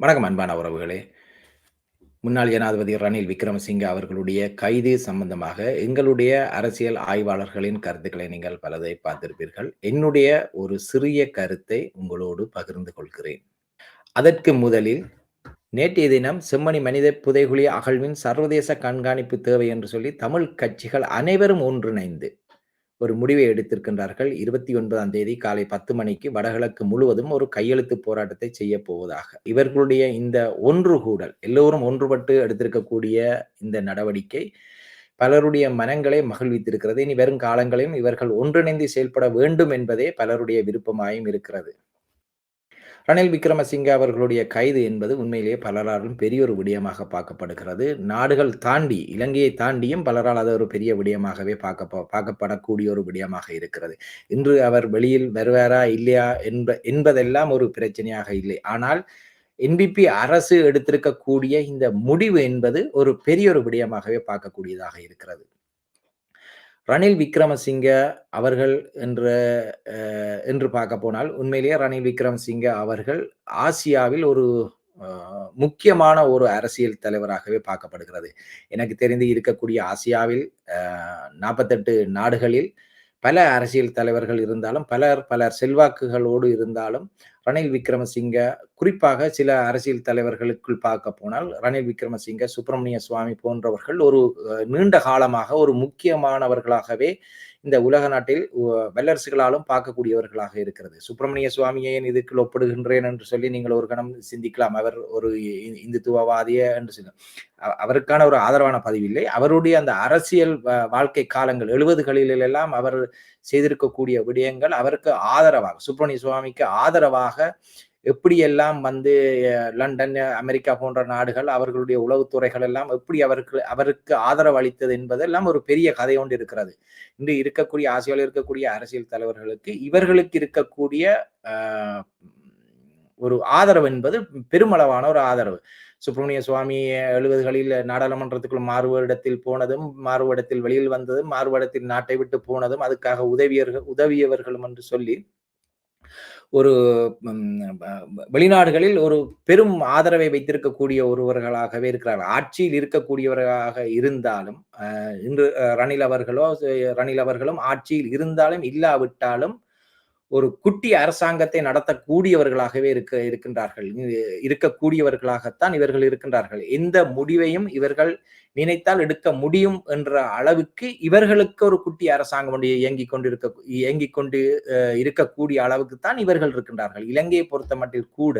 வணக்கம் அன்பான உறவுகளே. முன்னாள் ஜனாதிபதி ரணில் விக்ரமசிங்க அவர்களுடைய கைது சம்பந்தமாக எங்களுடைய அரசியல் ஆய்வாளர்களின் கருத்துக்களை நீங்கள் பலதை பார்த்திருப்பீர்கள். என்னுடைய ஒரு சிறிய கருத்தை உங்களோடு பகிர்ந்து கொள்கிறேன். அதற்கு முதலில் நேற்றைய தினம் செம்மணி மனித புதைகுழி அகழ்வின் சர்வதேச கண்காணிப்பு தேவை என்று சொல்லி தமிழ் கட்சிகள் அனைவரும் ஒன்றிணைந்து ஒரு முடிவை எடுத்திருக்கின்றார்கள். இருபத்தி ஒன்பதாம் தேதி காலை பத்து மணிக்கு வடகிழக்கு முழுவதும் ஒரு கையெழுத்து போராட்டத்தை செய்ய போவதாக. இவர்களுடைய இந்த ஒன்று கூடல் எல்லோரும் ஒன்றுபட்டு எடுத்திருக்கக்கூடிய இந்த நடவடிக்கை பலருடைய மனங்களை மகிழ்வித்திருக்கிறது. இனி வரும் காலங்களையும் இவர்கள் ஒன்றிணைந்து செயல்பட வேண்டும் என்பதே பலருடைய விருப்பமாயும் இருக்கிறது. ரணில் விக்ரமசிங்கே அவர்களுடைய கைது என்பது உண்மையிலேயே பலராலும் பெரிய ஒரு விடயமாக பார்க்கப்படுகிறது. நாடுகள் தாண்டி இலங்கையை தாண்டியும் பலரால் அது ஒரு பெரிய விடயமாகவே பார்க்க பார்க்கப்படக்கூடிய ஒரு விடயமாக இருக்கிறது. இன்று அவர் வெளியில் வருவாரா இல்லையா என்ப என்பதெல்லாம் ஒரு பிரச்சனையாக இல்லை. ஆனால் என்பிபி அரசு எடுத்திருக்கக்கூடிய இந்த முடிவு என்பது ஒரு பெரிய ஒரு விடயமாகவே பார்க்கக்கூடியதாக இருக்கிறது. ரணில் விக்ரமசிங்க அவர்கள் என்று என்று பார்க்க போனால் உண்மையிலேயே ரணில் விக்ரமசிங்க அவர்கள் ஆசியாவில் ஒரு முக்கியமான ஒரு அரசியல் தலைவராகவே பார்க்கப்படுகிறது. எனக்கு தெரிந்து இருக்கக்கூடிய ஆசியாவில் நாற்பத்தெட்டு நாடுகளில் பல அரசியல் தலைவர்கள் இருந்தாலும் பலர் பலர் செல்வாக்குகளோடு இருந்தாலும் ரணில் விக்ரமசிங்க குறிப்பாக சில அரசியல் தலைவர்களுக்குள் பார்க்க போனால் ரணில் விக்ரமசிங்க சுப்பிரமணிய சுவாமி போன்றவர்கள் ஒரு நீண்ட காலமாக ஒரு முக்கியமானவர்களாகவே இந்த உலக நாட்டில் வல்லரசுகளாலும் பார்க்கக்கூடியவர்களாக இருக்கிறது. சுப்பிரமணிய சுவாமியை இதுக்குள் ஒப்பிடுகின்றேன் என்று சொல்லி நீங்கள் ஒரு கணம் சிந்திக்கலாம். அவர் ஒரு இந்துத்துவவாதிய என்று சொல்ல. அவருக்கான ஒரு ஆதரவான பதிவில்லை அவருடைய அந்த அரசியல் வாழ்க்கை காலங்கள் எழுபதுகளிலெல்லாம் அவர் செய்திருக்கக்கூடிய விடயங்கள் அவருக்கு ஆதரவாக சுப்பிரமணிய சுவாமிக்கு ஆதரவாக எப்படியெல்லாம் வந்து லண்டன் அமெரிக்கா போன்ற நாடுகள் அவர்களுடைய உளவுத்துறைகள் எல்லாம் எப்படி அவருக்கு அவருக்கு ஆதரவு அளித்தது என்பதெல்லாம் ஒரு பெரிய கதை ஒன்று இருக்கிறது. இன்று இருக்கக்கூடிய ஆசியாவில் இருக்கக்கூடிய அரசியல் தலைவர்களுக்கு இவர்களுக்கு இருக்கக்கூடிய ஒரு ஆதரவு என்பது பெருமளவான ஒரு ஆதரவு. சுப்பிரமணிய சுவாமி எழுபதுகளில் நாடாளுமன்றத்துக்குள் மாறுவடத்தில் போனதும் மாறுவடத்தில் வெளியில் வந்ததும் மாறுவடத்தில் நாட்டை விட்டு போனதும் அதுக்காக உதவியர்கள் உதவியவர்களும் என்று சொல்லி ஒரு வெளிநாடுகளில் ஒரு பெரும் ஆதரவை வைத்திருக்கக்கூடிய ஒருவர்களாகவே இருக்கிறார்கள். ஆட்சியில் இருக்கக்கூடியவர்களாக இருந்தாலும் இன்று ரணில் அவர்களோ ரணில் அவர்களும் ஆட்சியில் இருந்தாலும் இல்லாவிட்டாலும் ஒரு குட்டி அரசாங்கத்தை நடத்தக்கூடியவர்களாகவே இருக்க இருக்கின்றார்கள். இருக்கக்கூடியவர்களாகத்தான் இவர்கள் இருக்கின்றார்கள். எந்த முடிவையும் இவர்கள் நினைத்தால் எடுக்க முடியும் என்ற அளவுக்கு இவர்களுக்கு ஒரு குட்டி அரசாங்கம் ஒன்று இயங்கிக் கொண்டிருக்க இயங்கிக் கொண்டு இருக்கக்கூடிய அளவுக்கு தான் இவர்கள் இருக்கின்றார்கள். இலங்கையை பொறுத்த மட்டில் கூட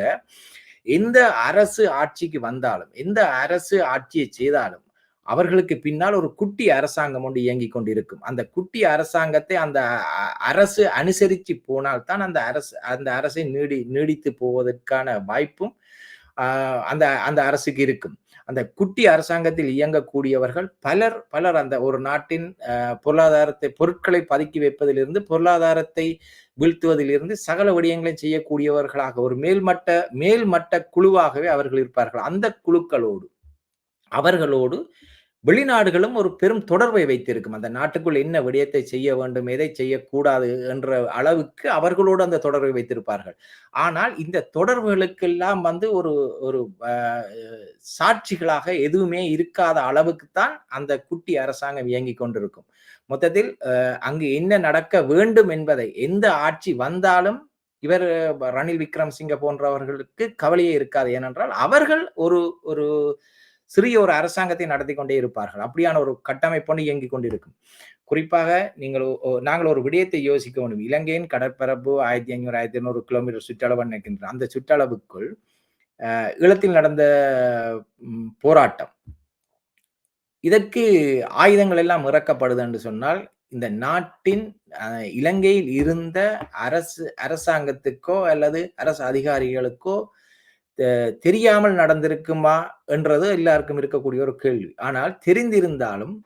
எந்த அரசு ஆட்சிக்கு வந்தாலும் எந்த அரசு ஆட்சியை செய்தாலும் அவர்களுக்கு பின்னால் ஒரு குட்டி அரசாங்கம் ஒன்று இயங்கி கொண்டிருக்கும். அந்த குட்டி அரசாங்கத்தை அந்த அரசு அனுசரித்து போனால் தான் அந்த அரசு அந்த அரசை நீடி நீடித்து போவதற்கான வாய்ப்பும் அந்த அந்த அரசுக்கு இருக்கும். அந்த குட்டி அரசாங்கத்தில் இயங்கக்கூடியவர்கள் பலர் பலர் அந்த ஒரு நாட்டின் பொருளாதாரத்தை பொருட்களை பதுக்கி வைப்பதிலிருந்து பொருளாதாரத்தை வீழ்த்துவதிலிருந்து சகல விடயங்களை செய்யக்கூடியவர்களாக ஒரு மேல்மட்ட மேல்மட்ட குழுவாகவே அவர்கள் இருப்பார்கள். அந்த குழுக்களோடு அவர்களோடு வெளிநாடுகளும் ஒரு பெரும் தொடர்பை வைத்திருக்கும். அந்த நாட்டுக்குள் என்ன விடயத்தை செய்ய வேண்டும் எதை செய்யக்கூடாது என்ற அளவுக்கு அவர்களோடு அந்த தொடர்பை வைத்திருப்பார்கள். ஆனால் இந்த தொடர்புகளுக்கெல்லாம் வந்து ஒரு ஒரு சாட்சிகளாக எதுவுமே இருக்காத அளவுக்கு தான் அந்த குட்டி அரசாங்கம் இயங்கி கொண்டிருக்கும். மொத்தத்தில் அங்கு என்ன நடக்க வேண்டும் என்பதை எந்த ஆட்சி வந்தாலும் இவர் ரணில் விக்ரம்சிங்க போன்றவர்களுக்கு கவலையே இருக்காது. ஏனென்றால் அவர்கள் ஒரு ஒரு சிறிய ஒரு அரசாங்கத்தை நடத்தி கொண்டே இருப்பார்கள். அப்படியான ஒரு கட்டமைப்பொண்டு இயங்கிக் கொண்டிருக்கும். குறிப்பாக நீங்கள் நாங்கள் ஒரு விடயத்தை யோசிக்க வேண்டும். இலங்கையின் கடற்பரப்பு ஆயிரத்தி ஐநூறு ஆயிரத்தி ஐநூறு கிலோமீட்டர் சுற்றளவு நினைக்கின்ற அந்த சுற்றளவுக்குள் ஈழத்தில் நடந்த போராட்டம். இதற்கு ஆயுதங்கள் எல்லாம் இறக்கப்படுது என்று சொன்னால் இந்த நாட்டின் இலங்கையில் இருந்த அரசு அரசாங்கத்துக்கோ அல்லது அரசு அதிகாரிகளுக்கோ தெரியாமல் நடந்திருக்குமா என்றது எல்லாருக்கும் இருக்கக்கூடிய ஒரு கேள்வி. ஆனால் தெரிந்திருந்தாலும்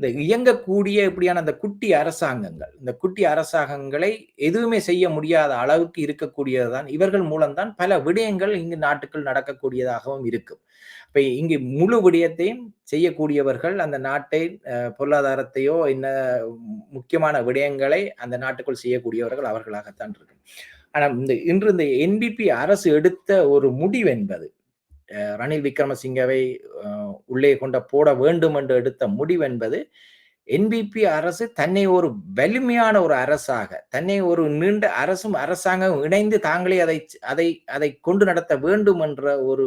இந்த இயங்கக்கூடிய இப்படியான அந்த குட்டி அரசாங்கங்கள் இந்த குட்டி அரசாங்கங்களை எதுவுமே செய்ய முடியாத அளவுக்கு இருக்கக்கூடியதுதான் இவர்கள் மூலம்தான் பல விடயங்கள் இங்கு நாட்டுக்குள் நடக்கக்கூடியதாகவும் இருக்கும். இப்ப இங்கு முழு விடயத்தையும் செய்யக்கூடியவர்கள் அந்த நாட்டை பொருளாதாரத்தையோ என்ன முக்கியமான விடயங்களை அந்த நாட்டுக்குள் செய்யக்கூடியவர்கள் அவர்களாகத்தான் இருக்கும். ஆனால் இந்த இன்று இந்த என்பிபி அரசு எடுத்த ஒரு முடிவு என்பது ரணில் விக்ரமசிங்கவை உள்ளே கொண்ட போட வேண்டும் என்று எடுத்த முடிவு என்பது என்பிபி அரசு தன்னை ஒரு வலிமையான ஒரு அரசாக தன்னை ஒரு நீண்ட அரசும் அரசாங்கம் இணைந்து தாங்களே அதை அதை அதை கொண்டு நடத்த வேண்டும் என்ற ஒரு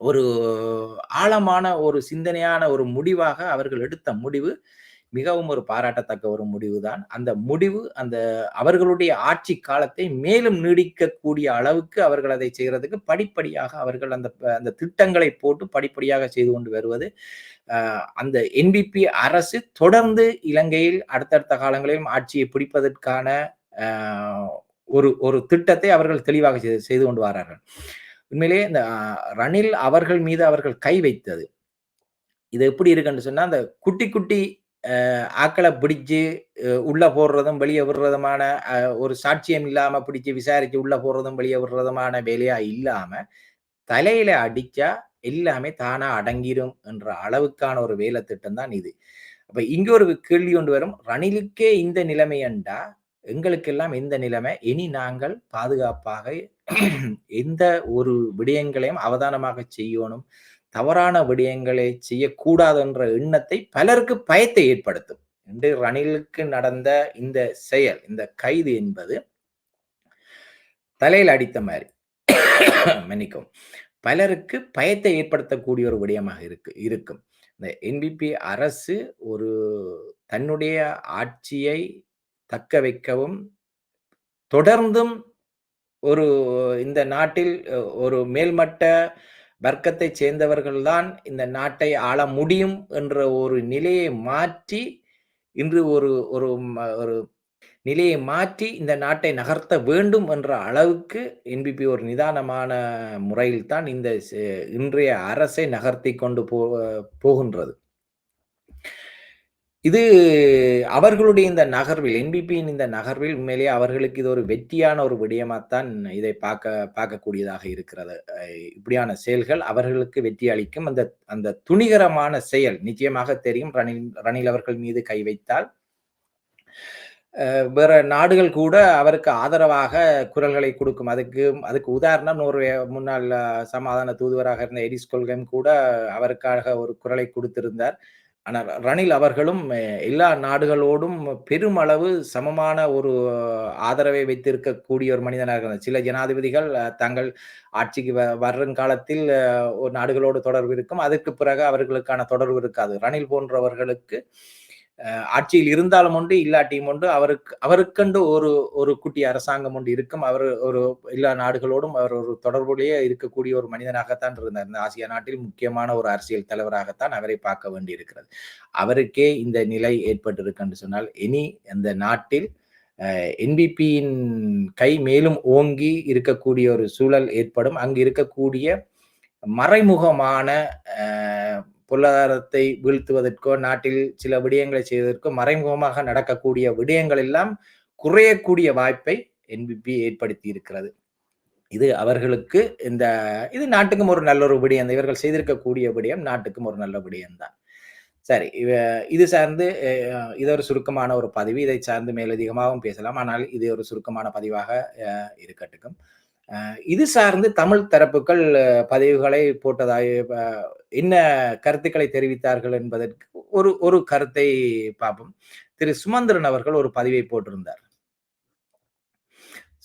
ஒரு ஆழமான ஒரு சிந்தனையான ஒரு முடிவாக அவர்கள் எடுத்த முடிவு மிகவும் ஒரு பாராட்டத்தக்க ஒரு முடிவு தான் அந்த முடிவு அந்த அவர்களுடைய ஆட்சி காலத்தை மேலும் நீடிக்கக்கூடிய அளவுக்கு அவர்கள் அதை செய்கிறதுக்கு படிப்படியாக அவர்கள் அந்த அந்த திட்டங்களை போட்டு படிப்படியாக செய்து கொண்டு வருவது அந்த என்பிபி அரசு தொடர்ந்து இலங்கையில் அடுத்தடுத்த காலங்களிலும் ஆட்சியை பிடிப்பதற்கான ஒரு ஒரு திட்டத்தை அவர்கள் தெளிவாக செய்து கொண்டு வரார்கள். உண்மையிலேயே இந்த ரணில் அவர்கள் மீது அவர்கள் கை வைத்தது. இது எப்படி இருக்குன்னு சொன்னா அந்த குட்டி குட்டி ஆக்களை பிடிச்சு உள்ள போடுறதும் வெளியே விடுறதுமான ஒரு சாட்சியம் இல்லாம பிடிச்சு விசாரிச்சு உள்ள போடுறதும் வெளியே விடுறதுமான வேலையா இல்லாம தலையில அடிச்சா எல்லாமே தானா அடங்கிரும் என்ற அளவுக்கான ஒரு வேலை திட்டம் தான் இது. அப்ப இங்க ஒரு கேள்வி கொண்டு வரும். ரணிலுக்கே இந்த நிலைமை என்றா எங்களுக்கெல்லாம் இந்த நிலைமை. இனி நாங்கள் பாதுகாப்பாக எந்த ஒரு விடயங்களையும் அவதானமாக செய்யணும். தவறான விடயங்களை செய்யக்கூடாது என்ற எண்ணத்தை பலருக்கு பயத்தை ஏற்படுத்தும். இன்று ரணிலுக்கு நடந்த இந்த செயல் இந்த கைது என்பது தலையில் அடித்த மாதிரி. மன்னிக்கும் பலருக்கு பயத்தை ஏற்படுத்தக்கூடிய ஒரு விடயமாக இருக்கு இருக்கும். இந்த என்பிபி அரசு ஒரு தன்னுடைய ஆட்சியை தக்க வைக்கவும் தொடர்ந்தும் ஒரு இந்த நாட்டில் ஒரு மேல்மட்ட வர்க்கத்தை சேர்ந்தவர்கள்தான் இந்த நாட்டை ஆள முடியும் என்ற ஒரு நிலையை மாற்றி இன்று ஒரு ஒரு ஒரு நிலையை மாற்றி இந்த நாட்டை நகர்த்த வேண்டும் என்ற அளவுக்கு என்பிபி ஒரு நிதானமான முறையில் தான் இந்த இன்றைய அரசை நகர்த்தி கொண்டு போ போகின்றது. இது அவர்களுடைய இந்த நகர்வில் என்பிபியின் இந்த நகர்வில் உண்மையிலேயே அவர்களுக்கு இது ஒரு வெற்றியான ஒரு விடயமாத்தான் இதை பார்க்க பார்க்கக்கூடியதாக இருக்கிறது. இப்படியான செயல்கள் அவர்களுக்கு வெற்றி அளிக்கும். அந்த அந்த துணிகரமான செயல் நிச்சயமாக தெரியும். ரணில் ரணில் அவர்கள் மீது கை வைத்தால் வேற நாடுகள் கூட அவருக்கு ஆதரவாக குரல்களை கொடுக்கும். அதுக்கு அதுக்கு உதாரணம் ஒரு முன்னாள் சமாதான தூதுவராக இருந்த எரிஸ் கொள்கையும் கூட அவருக்காக ஒரு குரலை கொடுத்திருந்தார். ஆனால் ரணில் அவர்களும் எல்லா நாடுகளோடும் பெருமளவு சமமான ஒரு ஆதரவை வைத்திருக்கக்கூடிய ஒரு மனிதனாக இருந்தார். சில ஜனாதிபதிகள் தங்கள் ஆட்சிக்கு வ காலத்தில் ஒரு நாடுகளோடு தொடர்பு இருக்கும். அதற்கு பிறகு அவர்களுக்கான தொடர்பு இருக்காது. ரணில் போன்றவர்களுக்கு ஆட்சியில் இருந்தாலும் உண்டு இல்லாட்டியும் உண்டு. அவருக்கு அவருக்கென்று ஒரு ஒரு குட்டி அரசாங்கம் ஒன்று இருக்கும். அவர் ஒரு எல்லா நாடுகளோடும் அவர் ஒரு தொடர்புலேயே இருக்கக்கூடிய ஒரு மனிதனாகத்தான் இருந்தார். இந்த ஆசியா நாட்டில் முக்கியமான ஒரு அரசியல் தலைவராகத்தான் அவரை பார்க்க வேண்டி இருக்கிறது அவருக்கே இந்த நிலை ஏற்பட்டிருக்குன்னு சொன்னால் இனி அந்த நாட்டில் என்பிபியின் கை மேலும் ஓங்கி இருக்கக்கூடிய ஒரு சூழல் ஏற்படும். அங்கு இருக்கக்கூடிய மறைமுகமான பொருளாதாரத்தை வீழ்த்துவதற்கோ நாட்டில் சில விடயங்களை செய்வதற்கோ மறைமுகமாக நடக்கக்கூடிய விடயங்கள் எல்லாம் குறையக்கூடிய வாய்ப்பை என்பிபி ஏற்படுத்தி இருக்கிறது இது அவர்களுக்கு இந்த இது நாட்டுக்கும் ஒரு நல்ல ஒரு விடயம் இவர்கள் செய்திருக்கக்கூடிய விடயம் நாட்டுக்கும் ஒரு நல்ல விடயம்தான். சரி இது சார்ந்து இது ஒரு சுருக்கமான ஒரு பதிவு. இதை சார்ந்து மேலதிகமாகவும் பேசலாம். ஆனால் இது ஒரு சுருக்கமான பதிவாக இருக்கட்டுக்கும் இது சார்ந்து தமிழ் தரப்புகள் பதிவுகளை போட்டதாக என்ன கருத்துக்களை தெரிவித்தார்கள் என்பதற்கு ஒரு ஒரு கருத்தை பார்ப்போம். திரு. சுமந்திரன் அவர்கள் ஒரு பதிவை போட்டிருந்தார்.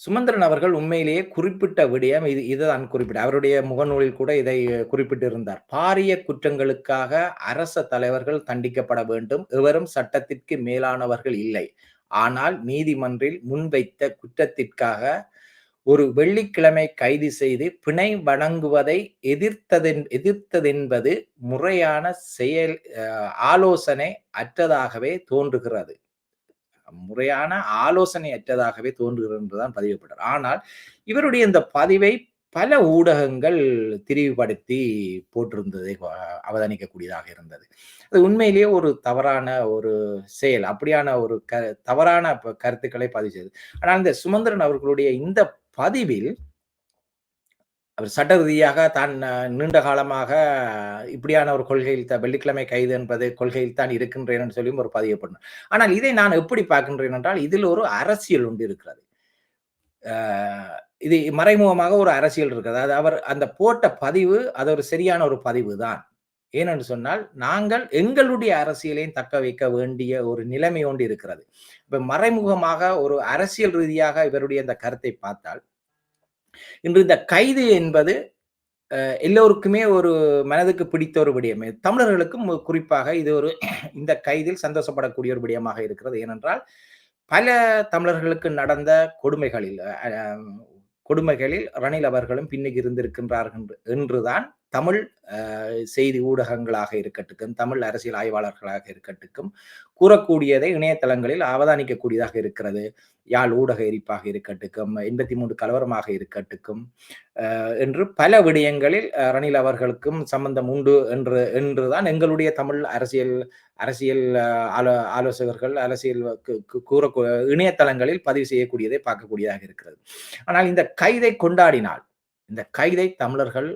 சுமந்திரன் அவர்கள் உண்மையிலேயே குறிப்பிட்ட விடயம் இது இதுதான் குறிப்பிட்ட அவருடைய முகநூலில் கூட இதை குறிப்பிட்டிருந்தார். பாரிய குற்றங்களுக்காக அரச தலைவர்கள் தண்டிக்கப்பட வேண்டும் எவரும் சட்டத்திற்கு மேலானவர்கள் இல்லை. ஆனால் நீதிமன்றில் முன்வைத்த குற்றத்திற்காக ஒரு வெள்ளிக்கிழமை கைது செய்து பிணை வழங்குவதை எதிர்த்ததென் எதிர்த்ததென்பது முறையான செயல் ஆலோசனை அற்றதாகவே தோன்றுகிறது. முறையான ஆலோசனை அற்றதாகவே தோன்றுகிறது என்றுதான் பதிவுப்பட்டார் ஆனால் இவருடைய இந்த பதிவை பல ஊடகங்கள் திரிவுபடுத்தி போட்டிருந்ததை அவதானிக்கக்கூடியதாக இருந்தது. அது உண்மையிலேயே ஒரு தவறான ஒரு செயல் அப்படியான ஒரு க தவறான கருத்துக்களை பதிவு செய்தது. ஆனால் இந்த சுமந்திரன் அவர்களுடைய இந்த பதிவில் அவர் சட்ட ரீதியாக தான் நீண்ட காலமாக இப்படியான ஒரு கொள்கையில் தான் வெள்ளிக்கிழமை கைது என்பது கொள்கையில் தான் இருக்கின்றேன் என்று சொல்லியும் ஒரு பதிவு பண்ணணும் ஆனால் இதை நான் எப்படி பார்க்கின்றேன் என்றால் இதில் ஒரு அரசியல் ஒன்று இருக்கிறது. இது மறைமுகமாக ஒரு அரசியல் இருக்கிறது அது அவர் அந்த போட்ட பதிவு அது ஒரு சரியான ஒரு பதிவு தான். ஏனென்று சொன்னால் நாங்கள் எங்களுடைய அரசியலையும் தக்க வைக்க வேண்டிய ஒரு நிலைமை ஒன்று இருக்கிறது. இப்ப மறைமுகமாக ஒரு அரசியல் ரீதியாக இவருடைய அந்த கருத்தை பார்த்தால் இன்று இந்த கைது என்பது எல்லோருக்குமே ஒரு மனதுக்கு பிடித்த ஒரு விடயம். தமிழர்களுக்கும் குறிப்பாக இது ஒரு இந்த கைதில் சந்தோஷப்படக்கூடிய ஒரு விடயமாக இருக்கிறது. ஏனென்றால் பல தமிழர்களுக்கு நடந்த கொடுமைகளில் கொடுமைகளில் ரணில் அவர்களும் பின்னுக்கு இருந்திருக்கின்றார்கள் என்றுதான் தமிழ் செய்தி ஊடகங்களாக இருக்கட்டும் தமிழ் அரசியல் ஆய்வாளர்களாக இருக்கட்டும் கூறக்கூடியதை இணையதளங்களில் அவதானிக்கக்கூடியதாக இருக்கிறது. யாழ் ஊடக எரிப்பாக இருக்கட்டும் எண்பத்தி மூன்று கலவரமாக இருக்கட்டும் என்று பல விடயங்களில் ரணில் அவர்களுக்கும் சம்பந்தம் உண்டு என்று என்றுதான் எங்களுடைய தமிழ் அரசியல் அரசியல் ஆலோ ஆலோசகர்கள் அரசியல் கூற இணையதளங்களில் பதிவு செய்யக்கூடியதை பார்க்கக்கூடியதாக இருக்கிறது. ஆனால் இந்த கைதை கொண்டாடினால் இந்த கைதை தமிழர்கள்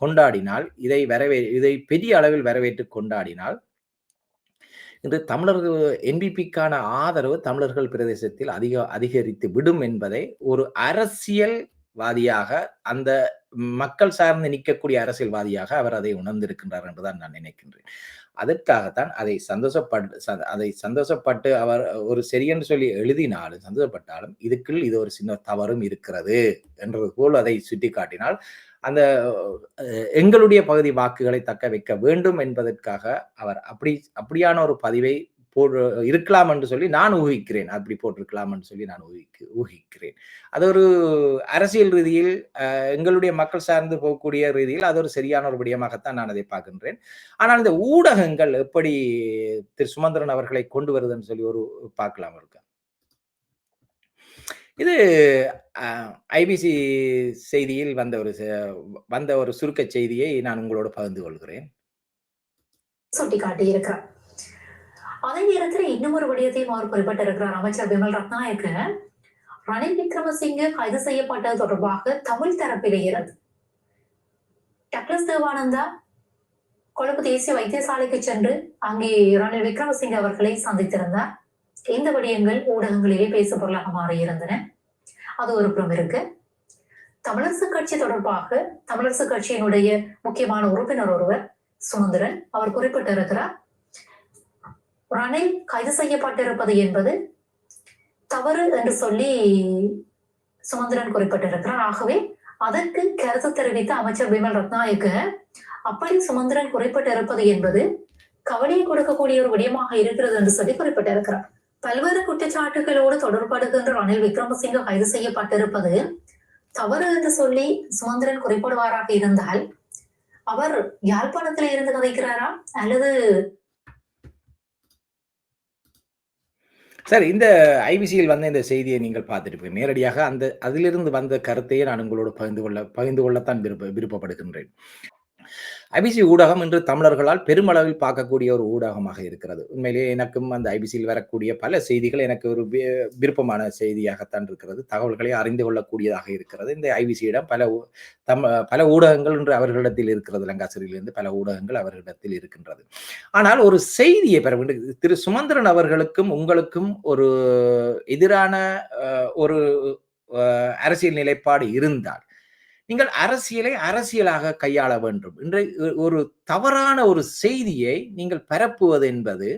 கொண்டாடினால் இதை வரவே இதை பெரிய அளவில் வரவேற்று கொண்டாடினால் இன்று தமிழர்கள் என்பிபிக்கான ஆதரவு தமிழர்கள் பிரதேசத்தில் அதிக அதிகரித்து விடும் என்பதை ஒரு அரசியல்வாதியாக அந்த மக்கள் சார்ந்து நிற்கக்கூடிய அரசியல்வாதியாக அவர் அதை உணர்ந்திருக்கின்றார் என்றுதான் நான் நினைக்கின்றேன். அதற்காகத்தான் அதை சந்தோஷப்பட்டு அதை சந்தோஷப்பட்டு அவர் ஒரு சரியென்று சொல்லி எழுதினாலும் சந்தோஷப்பட்டாலும் இதுக்குள் இது ஒரு சின்ன தவறும் இருக்கிறது என்றது போல் அதை சுட்டி காட்டினால் அந்த எங்களுடைய பகுதி வாக்குகளை தக்க வைக்க வேண்டும் என்பதற்காக அவர் அப்படி அப்படியான ஒரு பதிவை போ இருக்கலாம் என்று சொல்லி நான் ஊகிக்கிறேன். அப்படி போட்டிருக்கலாம் என்று சொல்லி நான் ஊகிக்கு ஊகிக்கிறேன். அது ஒரு அரசியல் ரீதியில் எங்களுடைய மக்கள் சார்ந்து போகக்கூடிய ரீதியில் அது ஒரு சரியான ஒரு விடயமாகத்தான் நான் அதை பார்க்கின்றேன். ஆனால் இந்த ஊடகங்கள் எப்படி திரு சுமந்திரன் அவர்களை கொண்டு வருதுன்னு சொல்லி ஒரு பார்க்கலாம் இருக்கு இது ஐபிசி செய்தியில் வந்த ஒரு வந்த ஒரு சுருக்க செய்தியை நான் உங்களோட பகிர்ந்து கொள்கிறேன். சுட்டிக்காட்டி காட்டியிருக்கிறார் அதே நேரத்தில் இன்னும் ஒரு விடயத்தையும் அவர் குறிப்பிட்டிருக்கிறார். அமைச்சர் விமல் ரத்நாயக்க ரணில் விக்ரமசிங்க கைது செய்யப்பட்டது தொடர்பாக தமிழ் தரப்பிலே இருந்து டக்ளஸ் தேவானந்தா கொழும்பு தேசிய வைத்தியசாலைக்கு சென்று அங்கே ரணில் விக்ரமசிங்க அவர்களை சந்தித்திருந்தார். இந்த விடயங்கள் ஊடகங்களிலே பேசு பொருளாக மாறியிருந்தன. அது ஒரு புறம் இருக்கு. தமிழரசு கட்சி தொடர்பாக தமிழரசு கட்சியினுடைய முக்கியமான உறுப்பினர் ஒருவர் சுமந்திரன் அவர் குறிப்பிட்டிருக்கிறார் ரணில் கைது செய்யப்பட்டிருப்பது என்பது தவறு என்று சொல்லி சுமந்திரன் குறிப்பிட்டிருக்கிறார். ஆகவே அதற்கு கருத்து தெரிவித்த அமைச்சர் விமல் ரத்நாயக்க அப்படி சுமந்திரன் குறிப்பிட்டிருப்பது என்பது கவலையை கொடுக்கக்கூடிய ஒரு விடயமாக இருக்கிறது என்று சொல்லி குறிப்பிட்டிருக்கிறார். பல்வேறு குற்றச்சாட்டுகளோடு தொடர்படுகின்ற ரணில் விக்ரமசிங்க கைது செய்யப்பட்டிருப்பது தவறு என்று சொல்லி சுமந்திரன் குறிப்பிடுவாராக இருந்தால் அவர் யாழ்ப்பாணத்துல இருந்து கதைக்கிறாரா? அல்லது சார் இந்த ஐபிசியில் வந்த இந்த செய்தியை நீங்கள் பார்த்துட்டு நேரடியாக அந்த அதிலிருந்து வந்த கருத்தையே நான் உங்களோட பகிர்ந்து கொள்ள பகிர்ந்து கொள்ளத்தான் விருப்ப விருப்பப்படுகின்றேன். ஐபிசி ஊடகம் இன்று தமிழர்களால் பெருமளவில் பார்க்கக்கூடிய ஒரு ஊடகமாக இருக்கிறது. உண்மையிலேயே எனக்கும் அந்த ஐபிசியில் வரக்கூடிய பல செய்திகள் எனக்கு ஒரு விருப்பமான செய்தியாகத்தான் இருக்கிறது. தகவல்களை அறிந்து கொள்ளக்கூடியதாக இருக்கிறது. இந்த ஐபிசியிடம் பல தம் பல ஊடகங்கள் இன்று அவர்களிடத்தில் இருக்கிறது. லங்காசிரியிலிருந்து பல ஊடகங்கள் அவர்களிடத்தில் இருக்கின்றது. ஆனால் ஒரு செய்தியை பெற வேண்டும். திரு சுமந்திரன் அவர்களுக்கும் உங்களுக்கும் ஒரு எதிரான ஒரு அரசியல் நிலைப்பாடு இருந்தால் நீங்கள் அரசியலை அரசியலாக கையாள வேண்டும். இன்றை ஒரு தவறான ஒரு செய்தியை நீங்கள் பரப்புவது என்பது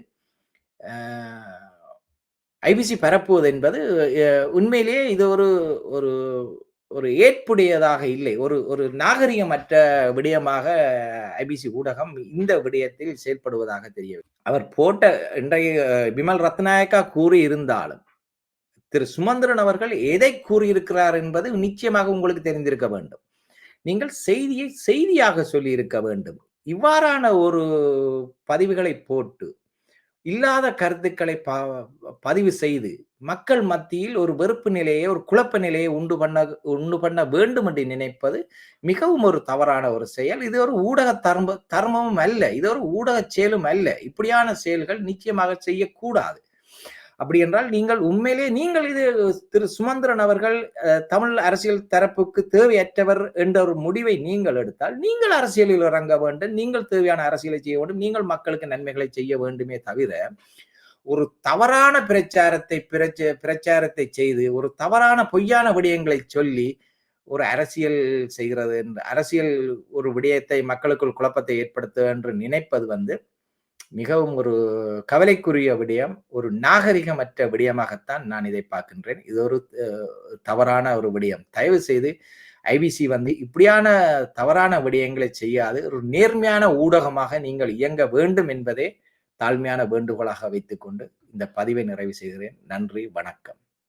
ஐபிசி பரப்புவது என்பது உண்மையிலேயே இது ஒரு ஒரு ஒரு ஏற்புடையதாக இல்லை. ஒரு ஒரு நாகரிகமற்ற விடயமாக ஐபிசி ஊடகம் இந்த விடயத்தில் செயல்படுவதாக தெரியவில்லை. அவர் போட்ட இன்றைய விமல் ரத்நாயக்கா கூறி இருந்தாலும் திரு சுமந்திரன் அவர்கள் எதை கூறியிருக்கிறார் என்பது நிச்சயமாக உங்களுக்கு தெரிந்திருக்க வேண்டும். நீங்கள் செய்தியை செய்தியாக சொல்லி இருக்க வேண்டும். இவ்வாறான ஒரு பதிவுகளை போட்டு இல்லாத கருத்துக்களை பதிவு செய்து மக்கள் மத்தியில் ஒரு வெறுப்பு நிலையை ஒரு குழப்ப நிலையை உண்டு பண்ண உண்டு பண்ண வேண்டும் என்று நினைப்பது மிகவும் ஒரு தவறான ஒரு செயல். இது ஒரு ஊடக தர்ம தர்மமும் அல்ல. இது ஒரு ஊடக செயலும் அல்ல. இப்படியான செயல்கள் நிச்சயமாக செய்யக்கூடாது. அப்படி என்றால் நீங்கள் உண்மையிலே நீங்கள் இது திரு சுமந்திரன் அவர்கள் தமிழ் அரசியல் தரப்புக்கு தேவையற்றவர் என்ற ஒரு முடிவை நீங்கள் எடுத்தால் நீங்கள் அரசியலில் இறங்க வேண்டும் நீங்கள் தேவையான அரசியலை செய்ய வேண்டும் நீங்கள் மக்களுக்கு நன்மைகளை செய்ய வேண்டுமே தவிர ஒரு தவறான பிரச்சாரத்தை பிரச்ச பிரச்சாரத்தை செய்து ஒரு தவறான பொய்யான விடயங்களை சொல்லி ஒரு அரசியல் செய்கிறது என்று அரசியல் ஒரு விடயத்தை மக்களுக்குள் குழப்பத்தை ஏற்படுத்த என்று நினைப்பது வந்து மிகவும் ஒரு கவலைக்குரிய விடயம் ஒரு நாகரிகமற்ற விடயமாகத்தான் நான் இதை பார்க்கின்றேன். இது ஒரு தவறான ஒரு விடயம். தயவு செய்து ஐபிசி வந்து இப்படியான தவறான விடயங்களை செய்யாது. ஒரு நேர்மையான ஊடகமாக நீங்கள் இயங்க வேண்டும் என்பதே தாழ்மையான வேண்டுகோளாக வைத்துக்கொண்டு இந்த பதிவை நிறைவு செய்கிறேன். நன்றி வணக்கம்.